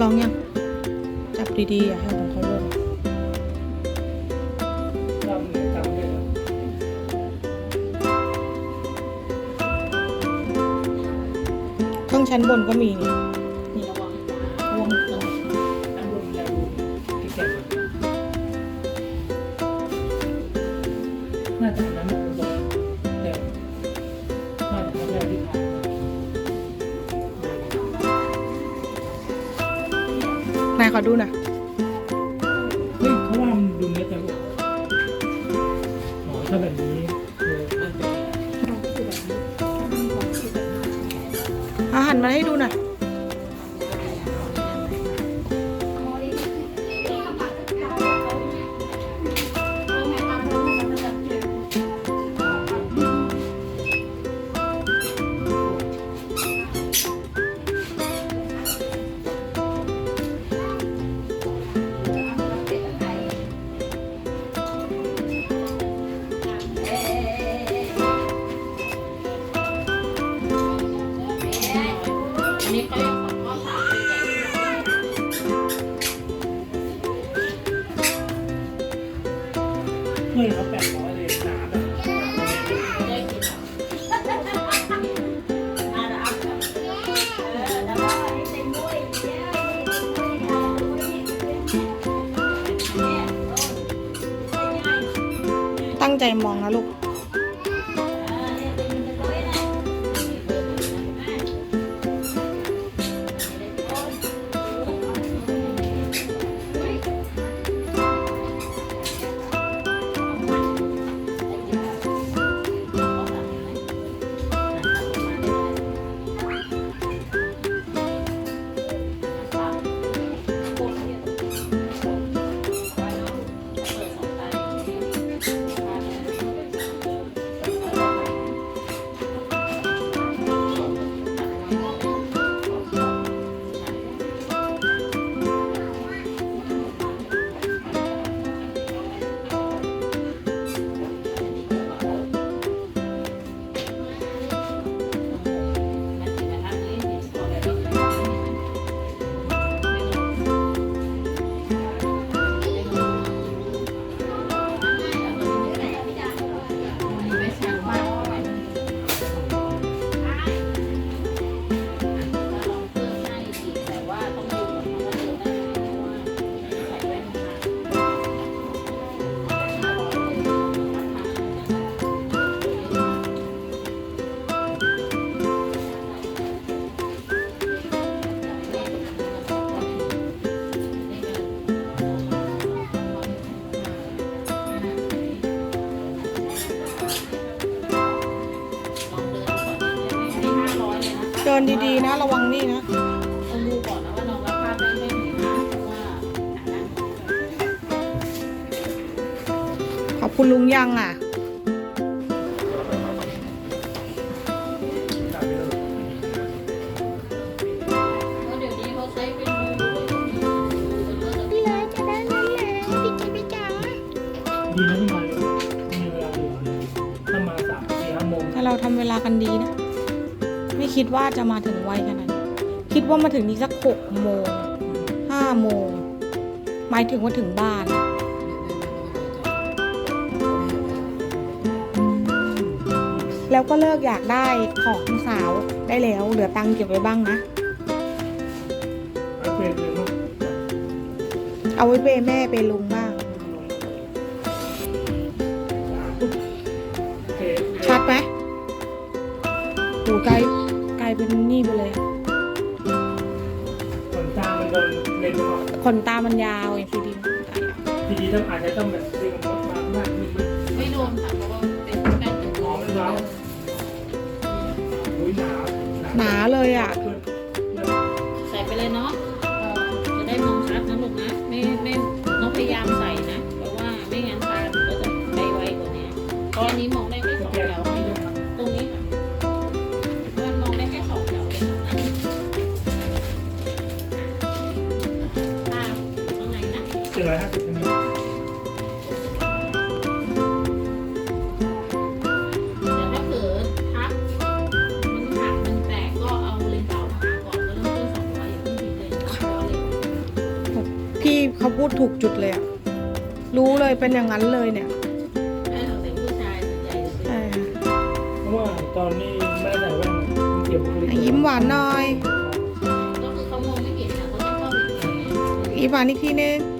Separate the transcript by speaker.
Speaker 1: ลองยัง จับดีๆอย่าให้ของเขาลง
Speaker 2: จำเนี่ยจำได้แล้ว
Speaker 1: เครื่องชั้นบนก็มีนี่ ขอดูหน่อย
Speaker 2: เฮ้ยเขาว่ามันดูเนื้อแต่ลูกอ๋อถ้าแบบนี้อมันเอา
Speaker 1: หันมาให้ดูหน่อย
Speaker 3: เฮ้
Speaker 2: ยเขาแปดร้อยเลยหนาแบบ
Speaker 1: ตั้งใจมองนะลูก เดินดีๆนะ ระวังนี่นะ
Speaker 3: ต้องดูก่อนนะว่าน้องรับภาพได้ไม่ถึงนะเพราะว่า
Speaker 1: ขอบคุณลุงยังอะ
Speaker 2: จับไปเลย
Speaker 3: เดี๋ยวนี้เขาใช้เป็นมือด้วยก็มี
Speaker 1: พี่เลยจะได้นั้นแหละพี่จีพี่จ๋า
Speaker 2: ดีนะที่มาเร็วมีเวลาเหลือถ้ามาสามสี่ห้าโมง
Speaker 1: ถ้าเราทำเวลากันดีนะ ไม่คิดว่าจะมาถึงไวขนาดนี้คิดว่ามาถึงนี่สักหกโมงห้าโมงหมายถึงว่าถึงบ้านแล้วก็เลิกอยากได้ของสาวได้แล้ว เหลือตังค์เก็บไว้บ้างนะ
Speaker 2: เอา
Speaker 1: ไว้เปย์แม่เปย์ลุงบ้าง ชัดไหมหูไกล ไกลเป็นนี่ไปเลย
Speaker 2: ขนตามันโดนเลนส์ก่อน
Speaker 1: ขนตามันยาวไอ้ซีดีตายาว
Speaker 2: ทีนี้ต้องอาจจะต้องแบบดึงรถมามากนิดนึง
Speaker 3: ไม่โดนค่ะเพราะว่าเป็นใกล้ถึง
Speaker 2: หอมมันร้าวอุ้ยหนา
Speaker 1: หนาเลยอะ
Speaker 2: ขึ้น
Speaker 3: ใส่ไปเลยเนาะเอ่อจะได้มองชัดนะลูกนะไม่ไม่ นะ
Speaker 2: เจ็ดร้อยห้าสิบ
Speaker 1: เขาพูดถูกจุดเลยอะรู้เลยเป็นอย่างนั้นเลยเนี่ย
Speaker 3: ไอ้เราแต่ผู้ชายส่วนใหญ่จะเป็น
Speaker 1: ใช่
Speaker 2: เพราะว่าตอนนี้ไม่ได้ใส่แว่นมันเก็บบุคลิก
Speaker 1: อะยิ้มหวานหน่อย
Speaker 3: ก็คือเขามองไม่เห็นนะเขาต้องเข้าไปเห็นไง
Speaker 1: อีหวานอีกทีนึง
Speaker 3: เ